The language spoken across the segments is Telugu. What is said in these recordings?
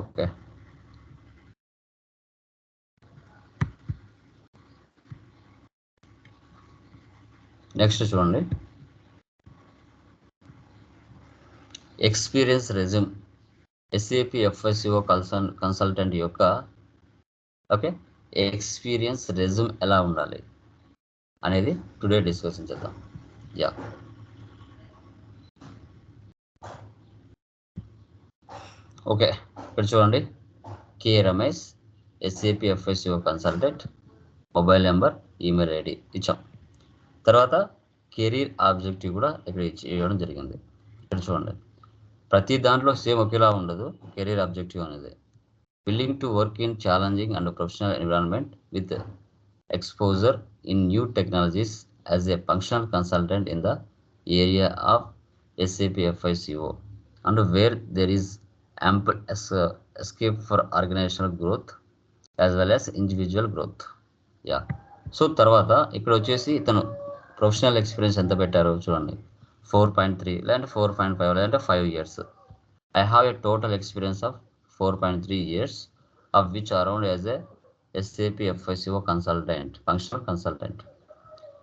ఓకే. నెక్స్ట్ చూడండి. Experience resume. SAP FSCO consul consultant యొక్క ఓకే ఎక్స్పీరియన్స్ రెజ్యూమ్ ఎలా ఉండాలి అనేది టుడే డిస్కషన్ చేద్దాం. యా. ఓకే ఇక్కడ చూడండి. K Ramesh SAP consultant mobile number email ID ఇచ్చాం. తర్వాత కెరీర్ ఆబ్జెక్టివ్ కూడా ఇక్కడ ఇవ్వడం జరిగింది. ఇక్కడ చూడండి. ప్రతి దాంట్లో సేమ్ ఒకేలా ఉండదు కెరీర్ ఆబ్జెక్టివ్ అనేది. Willing to work in challenging and professional environment with exposure in new technologies as a functional consultant in the area of SAP FICO and where there is ample es- escape for organizational growth as well as individual growth yeah so తర్వాత ఇక్కడ వచ్చేసి ఇతను ప్రొఫెషనల్ ఎక్స్పీరియన్స్ ఎంత పెట్టారో చూడండి. ఫోర్ పాయింట్ త్రీ లేదంటే ఫోర్ పాయింట్ ఫైవ్ లేదంటే five years I have a total experience of four point three years of which around as a SAP FICO consultant functional consultant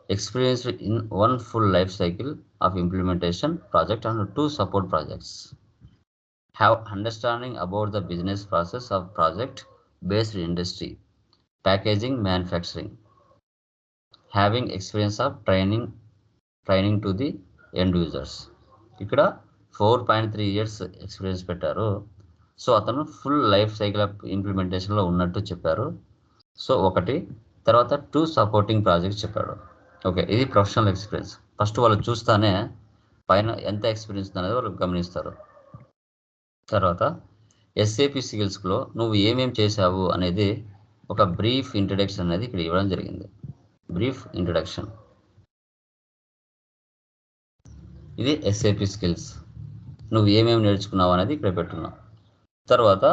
experience in one full life cycle of implementation project and two support projects have understanding about the business process of project based industry packaging manufacturing. Having experience of training training to the end users. ఇక్కడ four point three years experience పెట్టారు. సో అతను ఫుల్ లైఫ్ సైకిల్ ఆఫ్ ఇంప్లిమెంటేషన్లో ఉన్నట్టు చెప్పారు. సో ఒకటి తర్వాత టూ సపోర్టింగ్ ప్రాజెక్ట్స్ చెప్పాడు. ఓకే ఇది ప్రొఫెషనల్ ఎక్స్పీరియన్స్ ఫస్ట్ వాళ్ళు చూస్తానే పైన ఎంత ఎక్స్పీరియన్స్ అనేది వాళ్ళు గమనిస్తారు. తర్వాత ఎస్ఏపి స్కిల్స్లో నువ్వు ఏమేమి చేశావు అనేది ఒక బ్రీఫ్ ఇంట్రడక్షన్ అనేది ఇక్కడ ఇవ్వడం జరిగింది. బ్రీఫ్ ఇంట్రడక్షన్ ఇది ఎస్ఏపి స్కిల్స్ నువ్వు ఏమేమి నేర్చుకున్నావు అనేది ఇక్కడ పెట్టున్నావు తర్వాత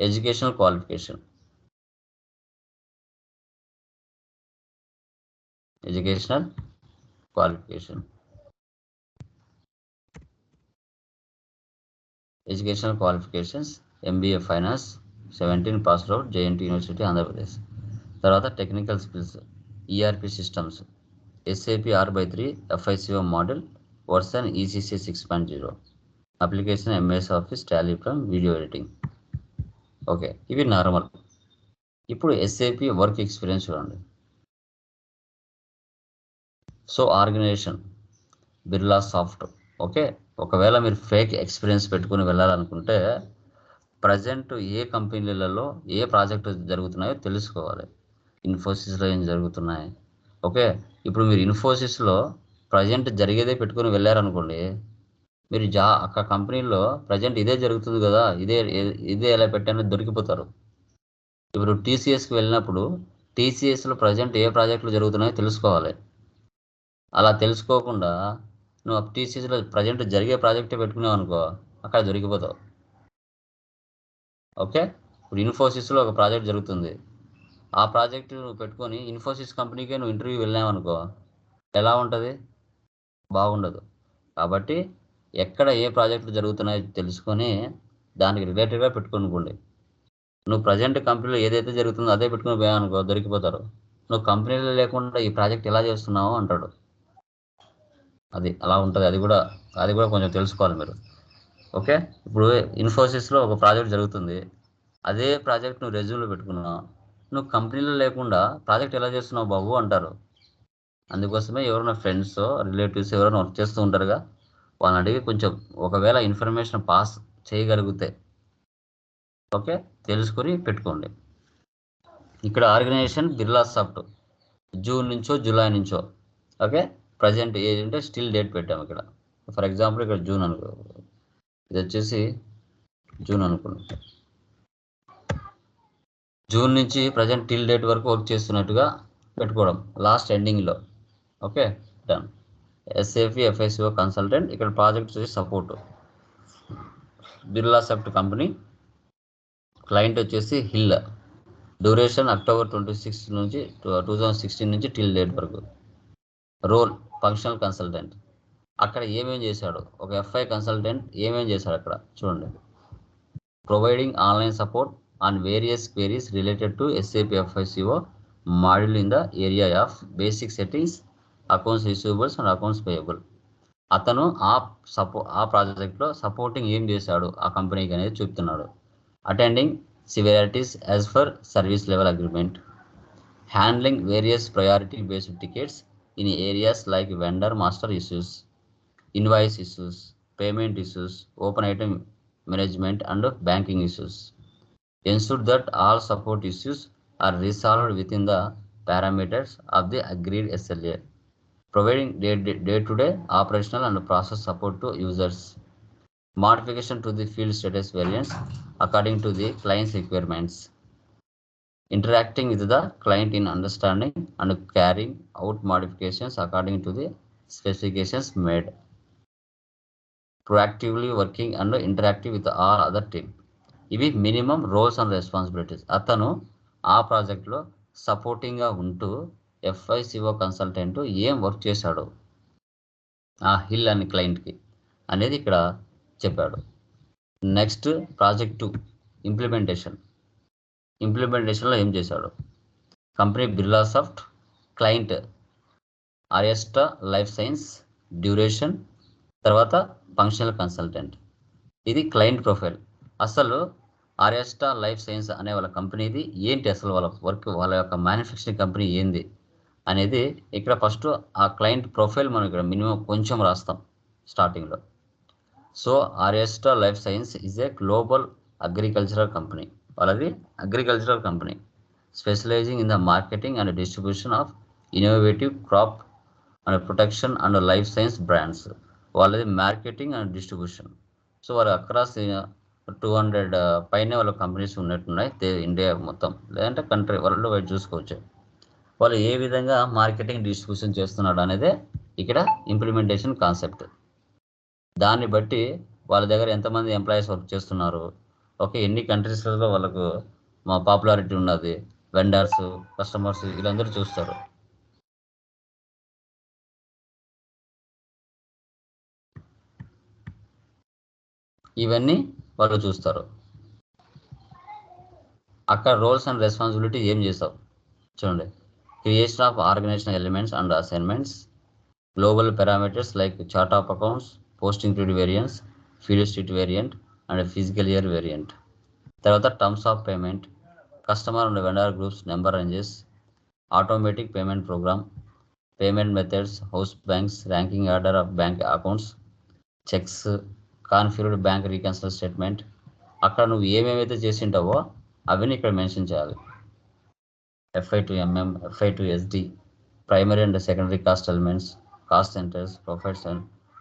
educational qualification educational qualification educational qualifications MBA finance seventeen passed out JNT university Andhra Pradesh. తర్వాత technical skills ERP systems SAP R by three FICO model version ECC six point zero. Application MS office Tally from video editing. Okay ఇవి నార్మల్. ఇప్పుడు ఎస్ఏపి వర్క్ ఎక్స్పీరియన్స్ చూడండి. So organisation Birla soft. Okay ఒకవేళ మీరు ఫేక్ ఎక్స్పీరియన్స్ పెట్టుకుని వెళ్ళాలనుకుంటే ప్రజెంట్ ఏ కంపెనీలలో ఏ ప్రాజెక్టు జరుగుతున్నాయో తెలుసుకోవాలి. ఇన్ఫోసిస్లో ఏం జరుగుతున్నాయి? ఓకే? ఇప్పుడు మీరు ఇన్ఫోసిస్లో ప్రజెంట్ జరిగేదే పెట్టుకుని వెళ్ళారనుకోండి మీరు జా అక్క కంపెనీలో ప్రజెంట్ ఇదే జరుగుతుంది కదా ఇదే ఇదే ఎలా పెట్టానో దొరికిపోతారు. ఇప్పుడు టీసీఎస్కి వెళ్ళినప్పుడు టీసీఎస్లో ప్రజెంట్ ఏ ప్రాజెక్టులు జరుగుతున్నాయో తెలుసుకోవాలి. అలా తెలుసుకోకుండా నువ్వు టీసీసీలో ప్రజెంట్ జరిగే ప్రాజెక్టే పెట్టుకున్నావు అనుకో అక్కడ దొరికిపోతావు. ఓకే? ఇప్పుడు ఇన్ఫోసిస్లో ఒక ప్రాజెక్ట్ జరుగుతుంది. ఆ ప్రాజెక్ట్ నువ్వు పెట్టుకొని ఇన్ఫోసిస్ కంపెనీకే నువ్వు ఇంటర్వ్యూ వెళ్ళావు అనుకో ఎలా ఉంటుంది? బాగుండదు. కాబట్టి ఎక్కడ ఏ ప్రాజెక్టులు జరుగుతున్నాయో తెలుసుకొని దానికి రిలేటెడ్గా పెట్టుకోనుకోండి. నువ్వు ప్రజెంట్ కంపెనీలో ఏదైతే జరుగుతుందో అదే పెట్టుకుని పోయావు అనుకో దొరికిపోతారు. నువ్వు కంపెనీలో లేకుండా ఈ ప్రాజెక్ట్ ఎలా చేస్తున్నావు అంటాడు. అది అలా ఉంటుంది అది కూడా అది కూడా కొంచెం తెలుసుకోవాలి మీరు. ఓకే? ఇప్పుడు ఇన్ఫోసిస్లో ఒక ప్రాజెక్ట్ జరుగుతుంది. అదే ప్రాజెక్ట్ నువ్వు రెజ్యూమ్లో పెట్టుకున్నావు నువ్వు కంపెనీలో లేకుండా ప్రాజెక్ట్ ఎలా చేస్తున్నావు బాబు అంటారు. అందుకోసమే ఎవరైనా ఫ్రెండ్స్ రిలేటివ్స్ ఎవరైనా వర్క్ చేస్తూ ఉంటారుగా వాళ్ళని అడిగి కొంచెం ఒకవేళ ఇన్ఫర్మేషన్ పాస్ చేయగలిగితే. ఓకే? తెలుసుకొని పెట్టుకోండి. ఇక్కడ ఆర్గనైజేషన్ బిర్లా సాఫ్ట్ జూన్ నుంచో జూలై నుంచో. ఓకే? ప్రజెంట్ అంటే స్టిల్ డేట్ పెట్టాము ఇక్కడ. ఫర్ ఎగ్జాంపుల్ ఇక్కడ జూన్ అనుకో ఇది వచ్చేసి జూన్ అనుకున్నాం జూన్ నుంచి ప్రజెంట్ టిల్ డేట్ వరకు వర్క్ చేస్తున్నట్టుగా పెట్టుకోవడం లాస్ట్ ఎండింగ్లో. Okay done. SAP FSO consultant ఇక్కడ ప్రాజెక్ట్ వచ్చేసి support. Birla soft company client వచ్చేసి HIL. Duration October twenty six నుంచి టూ థౌజండ్ సిక్స్టీన్ నుంచి టిల్ డేట్ వరకు. Role functional consultant. అక్కడ ఏమేం చేశాడు? ఒక ఎఫ్ఐ కన్సల్టెంట్ ఏమేం చేశాడు అక్కడ? చూడండి. Providing online support on various queries related to SAP FICO module in the area of basic settings accounts receivables and accounts payable అతను ఆ సపో ఆ ప్రాజెక్ట్లో సపోర్టింగ్ ఏం చేశాడు? ఆ కంపెనీకి అనేది చూపుతున్నాడు. Attending severities as per service level agreement handling various priority based tickets in areas like vendor master issues, invoice issues, payment issues, open item management, and banking issues. Ensure that all support issues are resolved within the parameters of the agreed SLA, providing day-to-day -day operational and process support to users. Modification to the field status variants according to the client's requirements. Interacting with the client in understanding and carrying out modifications according to the specifications made proactively working and interactive with all other team ఇవి మినిమం రోల్స్ అండ్ రెస్పాన్సిబిలిటీస్ అతను ఆ ప్రాజెక్ట్లో సపోర్టింగ్గా ఉంటూ ఎఫ్ఐసిఓ కన్సల్టెంట్ ఏం వర్క్ చేశాడు? ఆ హిల్ అని క్లయింట్కి అనేది ఇక్కడ చెప్పాడు. నెక్స్ట్ ప్రాజెక్ట్ ప్రాజెక్టు ఇంప్లిమెంటేషన్ ఇంప్లిమెంటేషన్లో ఏం చేశాడు? Company Birla soft client Arysta life science duration తర్వాత ఫంక్షనల్ కన్సల్టెంట్. ఇది క్లయింట్ ప్రొఫైల్. అసలు ఆర్యస్టా లైఫ్ సైన్స్ అనే వాళ్ళ కంపెనీది ఏంటి? అసలు వాళ్ళ వర్క్ వాళ్ళ యొక్క మ్యానుఫ్యాక్చరింగ్ కంపెనీ ఏంది? అనేది ఇక్కడ ఫస్ట్ ఆ క్లయింట్ ప్రొఫైల్ మనం ఇక్కడ మినిమం కొంచెం రాస్తాం స్టార్టింగ్లో. So Arysta life science is a global agricultural company. వాళ్ళది agricultural company specialising in the marketing and distribution of innovative crop and protection and life science brands వాళ్ళది మార్కెటింగ్ అండ్ డిస్ట్రిబ్యూషన్ సో వాళ్ళు అక్రాస్ టూ హండ్రెడ్ పైనే వాళ్ళ కంపెనీస్ ఉన్నట్టున్నాయి ఇండియా మొత్తం. లేదంటే కంట్రీ వరల్డ్ వైడ్ చూసుకోవచ్చు. వాళ్ళు ఏ విధంగా మార్కెటింగ్ డిస్ట్రిబ్యూషన్ చేస్తున్నాడు అనేది ఇక్కడ ఇంప్లిమెంటేషన్ కాన్సెప్ట్ దాన్ని బట్టి వాళ్ళ దగ్గర ఎంతమంది ఎంప్లాయీస్ వర్క్ చేస్తున్నారు? ఓకే ఎన్ని కంట్రీస్లలో వాళ్ళకు మా పాపులారిటీ ఉన్నది? వెండర్స్ కస్టమర్స్ వీళ్ళందరూ చూస్తారు. ఇవన్నీ వాళ్ళు చూస్తారు. అక్కడ రోల్స్ అండ్ రెస్పాన్సిబిలిటీ ఏం చేస్తావు? చూడండి. Creation of organisation elements and assignments global parameters like chart of accounts posting period variants field street variant and physical year variant. తర్వాత terms of payment customer and vendor groups number ranges automatic payment program payment methods house banks ranking order of bank accounts checks configured bank reconcile statement. అక్కడ నువ్వు ఏమేమైతే చేసింటావో అవన్నీ ఇక్కడ మెన్షన్ చేయాలి. FI to MM FI to SD primary and secondary cost elements cost centres profits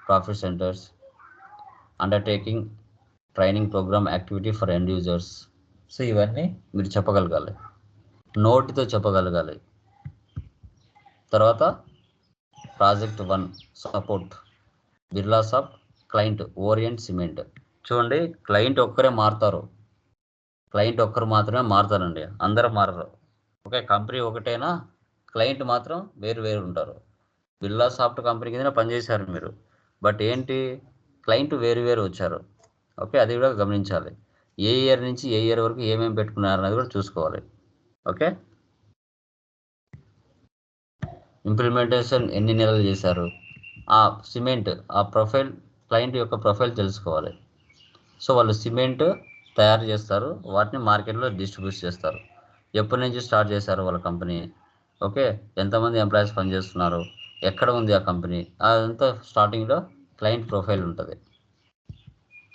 profit centres undertaking training programme activity for end users. So ఇవన్నీ మీరు చెప్పగలగాలి. నోటితో చెప్పగలగాలి. తర్వాత project one support. Birla soft client Orient cement. చూడండి క్లయింట్ ఒక్కరే మారుతారు. క్లయింట్ ఒక్కరు మాత్రమే మారుతారండి. అందరూ మారరు. ఓకే కంపెనీ ఒకటేనా? క్లయింట్ మాత్రం వేరు వేరు ఉంటారు. బిర్లా సాఫ్ట్ కంపెనీ కింద పనిచేశారు మీరు. బట్ ఏంటి? క్లయింట్ వేరు వేరు వచ్చారు. ఓకే అది కూడా గమనించాలి. ఏ ఇయర్ నుంచి ఏ ఇయర్ వరకు ఏమేమి పెట్టుకున్నారు అనేది కూడా చూసుకోవాలి. ఓకే? ఇంప్లిమెంటేషన్ ఎన్ని నెలలు చేశారు? ఆ సిమెంట్ ఆ ప్రొఫైల్ క్లయింట్ యొక్క ప్రొఫైల్ తెలుసుకోవాలి. సో వాళ్ళు సిమెంట్ తయారు చేస్తారు వాటిని మార్కెట్లో డిస్ట్రిబ్యూట్ చేస్తారు. ఎప్పటి నుంచి స్టార్ట్ చేశారు వాళ్ళ కంపెనీ? ఓకే ఎంతమంది ఎంప్లాయీస్ పనిచేస్తున్నారు? ఎక్కడ ఉంది ఆ కంపెనీ? అదంతా స్టార్టింగ్లో క్లయింట్ ప్రొఫైల్ ఉంటుంది.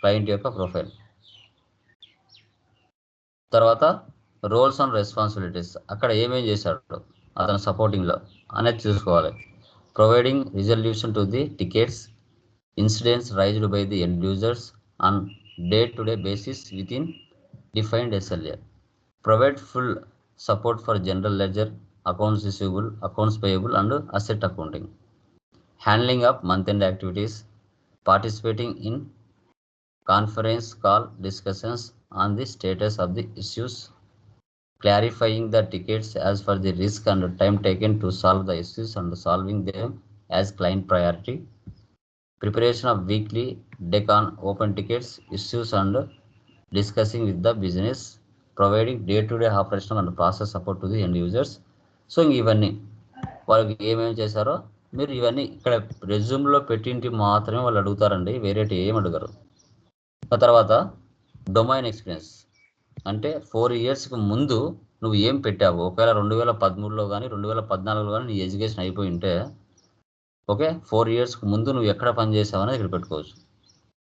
క్లయింట్ యొక్క ప్రొఫైల్. తర్వాత రోల్స్ అండ్ రెస్పాన్సిబిలిటీస్. అక్కడ ఏమేం చేశాడు? అతను సపోర్టింగ్లో అనేది చూసుకోవాలి. Providing resolution to the tickets. Incidents raised by the end users on day to day basis within defined SLA. Provide full support for general ledger accounts receivable accounts payable and asset accounting handling of month end activities participating in conference call discussions on the status of the issues clarifying the tickets as per the risk and time taken to solve the issues and solving them as client priority preparation of weekly deck on open tickets issues and discussing with the business providing day to day operation and process support to the end users so ఇంక ఇవన్నీ వాళ్ళకి ఏమేమి చేశారో మీరు ఇవన్నీ ఇక్కడ రెజ్యూమ్లో పెట్టింటి మాత్రమే వాళ్ళు అడుగుతారండి వేరేటి ఏమి అడుగరు. ఆ తర్వాత డొమైన్ ఎక్స్పీరియన్స్. అంటే ఫోర్ ఇయర్స్కి ముందు నువ్వు ఏం పెట్టావు? ఒకవేళ రెండు వేల పదమూడులో కానీ రెండు వేల పద్నాలుగులో కానీ నీ ఎడ్యుకేషన్ అయిపోయి ఉంటే ఓకే ఫోర్ ఇయర్స్కి ముందు నువ్వు ఎక్కడ పని చేసావు అనేది ఇక్కడ పెట్టుకోవచ్చు.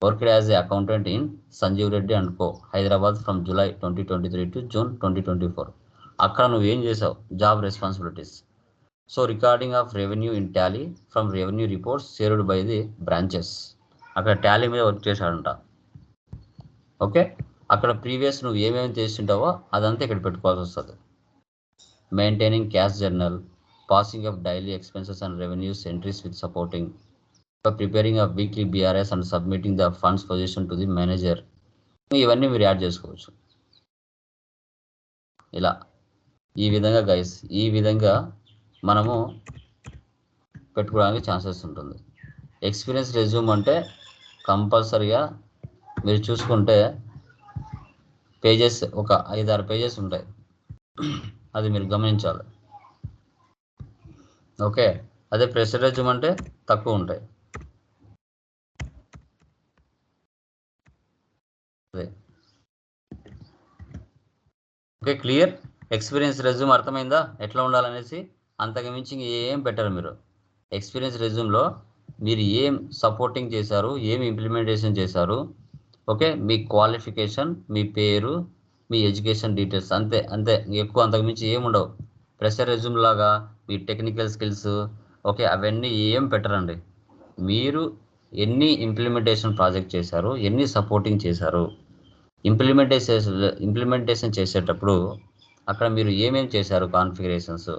Work as a accountant in Sanjeev Reddy and co Hyderabad from July twenty twenty three to June twenty twenty four. అక్కడ నువ్వు ఏం చేసావు? Job responsibilities. So recording of revenue in Tally from revenue reports shared by the branches. అక్కడ టాలీ మీద వర్క్ చేశాడంట. ఓకే? అక్కడ ప్రీవియస్ నువ్వు ఏమేమి చేస్తుంటావో అదంతా ఇక్కడ పెట్టుకోవాల్సి వస్తుంది. Maintaining cash journal passing of daily expenses and revenues entries with supporting preparing of weekly BRS and submitting the funds position to the manager ఇవన్నీ మీరు యాడ్ చేసుకోవచ్చు. ఇలా. ఈ విధంగా గైస్ ఈ విధంగా మనము పెట్టుకోవడానికి ఛాన్సెస్ ఉంటుంది. ఎక్స్పీరియన్స్ రెజ్యూమ్ అంటే కంపల్సరిగా మీరు చూసుకుంటే పేజెస్ ఒక ఐదారు పేజెస్ ఉంటాయి. అది మీరు గమనించాలి. ఓకే అదే ప్రెషర్ రెజ్యూమ్ అంటే తక్కువ ఉంటాయి. Okay clear? ఎక్స్పీరియన్స్ రెజ్యూమ్ అర్థమైందా? ఎట్లా ఉండాలనేసి అంతకుమించి ఏం పెట్టరు మీరు. ఎక్స్పీరియన్స్ రెజ్యూమ్లో మీరు ఏం సపోర్టింగ్ చేశారు ఏం ఇంప్లిమెంటేషన్ చేశారు ఓకే? మీ క్వాలిఫికేషన్ మీ పేరు మీ ఎడ్యుకేషన్ డీటెయిల్స్ అంతే అంతే. ఎక్కువ అంతకు మించి ప్రెషర్ రెజ్యూమ్ లాగా మీ టెక్నికల్ స్కిల్స్ ఓకే? అవన్నీ ఏం పెట్టరండి. మీరు ఎన్ని ఇంప్లిమెంటేషన్ ప్రాజెక్ట్ చేశారు ఎన్ని సపోర్టింగ్ చేశారు ఇంప్లిమెంటేషన్ ఇంప్లిమెంటేషన్ చేసేటప్పుడు అక్కడ మీరు ఏమేమి చేశారు కాన్ఫిగరేషన్స్?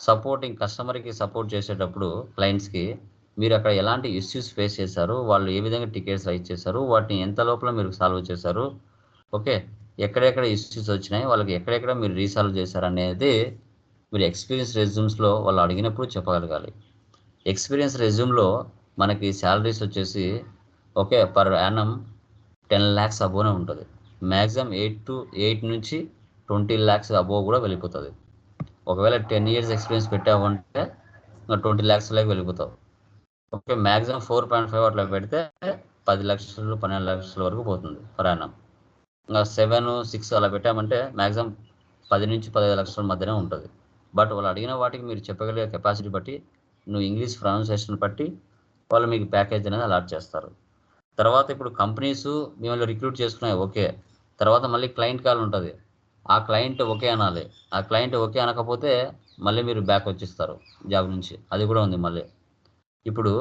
సపోర్టింగ్ కస్టమర్కి సపోర్ట్ చేసేటప్పుడు క్లయింట్స్కి మీరు అక్కడ ఎలాంటి ఇష్యూస్ ఫేస్ చేశారు? వాళ్ళు ఏ విధంగా టికెట్స్ రైజ్ చేశారు వాటిని ఎంత లోపల మీరు సాల్వ్ చేశారు? ఓకే. ఎక్కడెక్కడ ఇష్యూస్ వచ్చినాయి? వాళ్ళకి ఎక్కడెక్కడ మీరు రీసాల్వ్ చేశారు అనేది మీరు ఎక్స్పీరియన్స్ రెజ్యూమ్స్లో వాళ్ళు అడిగినప్పుడు చెప్పగలగాలి. ఎక్స్పీరియన్స్ రెజ్యూమ్లో మనకి శాలరీస్ వచ్చేసి okay per annum ten lakhs అబోనే ఉంటుంది. మ్యాక్సిమం ఎయిట్ టు ఎయిట్ నుంచి ట్వంటీ ల్యాక్స్ అబోవ్ కూడా వెళ్ళిపోతుంది. ఒకవేళ టెన్ ఇయర్స్ ఎక్స్పీరియన్స్ పెట్టావంటే ట్వంటీ ల్యాక్స్ లాగా వెళ్ళిపోతావు. Okay maximum four point five అట్లా పెడితే పది లక్షలు పన్నెండు లక్షల వరకు పోతుంది ప్రయాణం ఇంకా సెవెన్ సిక్స్ అలా పెట్టామంటే మ్యాక్సిమం పది నుంచి పదిహేను లక్షల మధ్యనే ఉంటుంది. బట్ వాళ్ళు అడిగిన వాటికి మీరు చెప్పగలిగే కెపాసిటీ బట్టి నువ్వు ఇంగ్లీష్ ప్రొనౌన్సియేషన్ బట్టి వాళ్ళు మీకు ప్యాకేజ్ అనేది అలాట్ చేస్తారు. తర్వాత ఇప్పుడు కంపెనీస్ మిమ్మల్ని రిక్రూట్ చేసుకున్నాయి ఓకే. తర్వాత మళ్ళీ క్లయింట్ కాల్ ఉంటుంది. ఆ క్లయింట్ ఓకే అనాలి. ఆ క్లయింట్ ఓకే అనకపోతే మళ్ళీ మీరు బ్యాక్ వచ్చిస్తారు జాబ్ నుంచి. అది కూడా ఉంది మళ్ళీ. ఇప్పుడు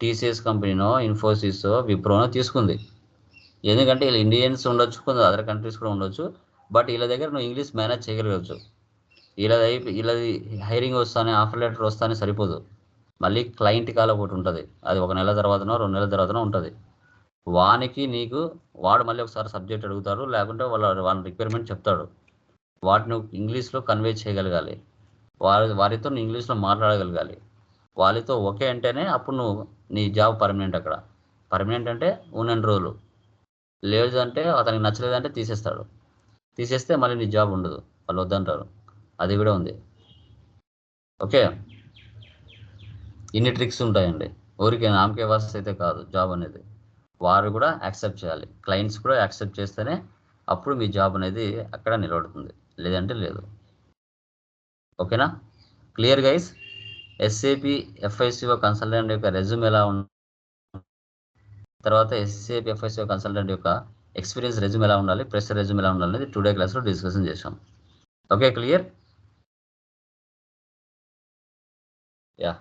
టీసీఎస్ కంపెనీనో ఇన్ఫోసిస్ విప్రోనో తీసుకుంది. ఎందుకంటే వీళ్ళు ఇండియన్స్ ఉండొచ్చు కొంత అదర్ కంట్రీస్ కూడా ఉండొచ్చు బట్ వీళ్ళ దగ్గర నువ్వు ఇంగ్లీష్ మేనేజ్ చేయగలగచ్చు. వీళ్ళది అయిపోయి వీళ్ళది హైరింగ్ వస్తానే ఆఫర్ లెటర్ వస్తానే సరిపోదు. మళ్ళీ క్లయింట్ కాల ఒకటి ఉంటుంది. అది ఒక నెల తర్వాతనో రెండు నెలల తర్వాతనో ఉంటుంది. వానికి నీకు వాడు మళ్ళీ ఒకసారి సబ్జెక్ట్ అడుగుతారు లేకుంటే వాళ్ళ వాళ్ళ రిక్వైర్మెంట్ చెప్తాడు. వాటిని ఇంగ్లీష్లో కన్వే చేయగలగాలి. వారి వారితో నువ్వు ఇంగ్లీష్లో మాట్లాడగలగాలి. వాళ్ళతో ఓకే అంటేనే అప్పుడు నువ్వు నీ జాబ్ పర్మనెంట్ అక్కడ. పర్మనెంట్ అంటే ఉన్నెండు రోజులు. లేదు అంటే అతనికి నచ్చలేదంటే తీసేస్తాడు. తీసేస్తే మళ్ళీ నీ జాబ్ ఉండదు. వాళ్ళు వద్దంటారు. అది కూడా ఉంది. ఓకే. ఇన్ని ట్రిక్స్ ఉంటాయండి. ఊరికే నామకే వాస్ అయితే కాదు జాబ్ అనేది. వారు కూడా యాక్సెప్ట్ చేయాలి. క్లయింట్స్ కూడా యాక్సెప్ట్ చేస్తేనే అప్పుడు మీ జాబ్ అనేది అక్కడ నిలబడుతుంది. లేదంటే లేదు. ఓకేనా? Clear guys? SAP FICO consultant యొక్క రెజ్యూమ్ ఎలా ఉంది తర్వాత ఎస్ఏపి ఎఫ్ఐసిఓ కన్సల్టెంట్ యొక్క ఎక్స్పీరియన్స్ రెజ్యూమ్ ఎలా ఉండాలి ప్రెస్ రెజ్యూమ్ ఎలా ఉండాలి అనేది టుడే క్లాస్లో డిస్కషన్ చేసాం ఓకే క్లియర్ యా